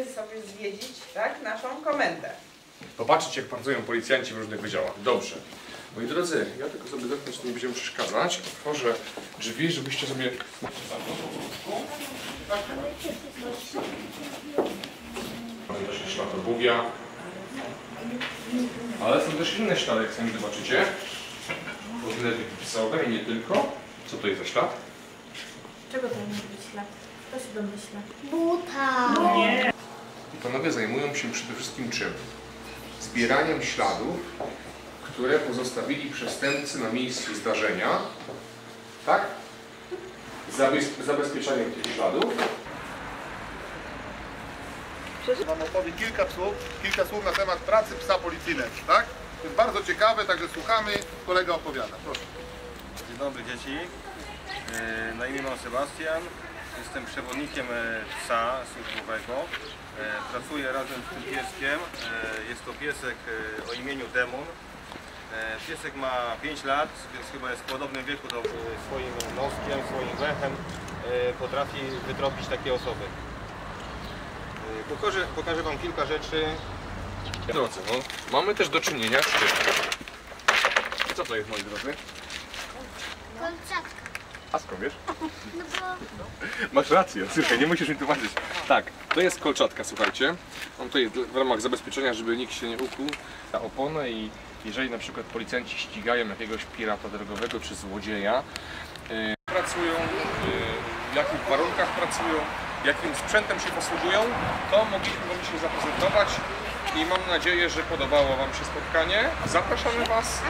odwiedzić tak, naszą komendę. Popatrzeć, jak pracują policjanci w różnych wydziałach. Dobrze. Moi drodzy, ja tylko sobie zamknąć, nie będziemy przeszkadzać. Otworzę drzwi, żebyście sobie... Mamy też ślad obuwia. Ale są też inne ślady, jak sami zobaczycie. Różne pisowe i nie tylko. Co to jest za ślad? Czego to nie wyśle? Kto się domyśla? Buta. Panowie zajmują się przede wszystkim czym? Zbieraniem śladów, które pozostawili przestępcy na miejscu zdarzenia, tak? Zabez- zabezpieczeniem tych śladów. Wam opowie kilka słów, kilka słów na temat pracy psa policyjnego, tak? To jest bardzo ciekawe, także słuchamy, kolega opowiada. Proszę. Dzień dobry dzieci. E, Na imię mam Sebastian. Jestem przewodnikiem e, psa służbowego. E, Pracuję razem z tym pieskiem. E, Jest to piesek o imieniu Demon. Piesek ma 5 lat, więc chyba jest w podobnym wieku do swoim noskiem, swoim węchem e, potrafi wytropić takie osoby. Pokażę, pokażę Wam kilka rzeczy. Drodzy, no, mamy też do czynienia z czym? Co to jest, moi drodzy? Wiesz? No bo Masz rację, słuchaj, nie musisz mi tłumaczyć. Tak, to jest kolczatka, słuchajcie. On jest w ramach zabezpieczenia, żeby nikt się nie ukuł na oponę i jeżeli na przykład policjanci ścigają jakiegoś pirata drogowego czy złodzieja, yy, pracują, yy, w jakich warunkach pracują, jakim sprzętem się posługują, to mogliśmy Wam dzisiaj zaprezentować i mam nadzieję, że podobało Wam się spotkanie. Zapraszamy Was.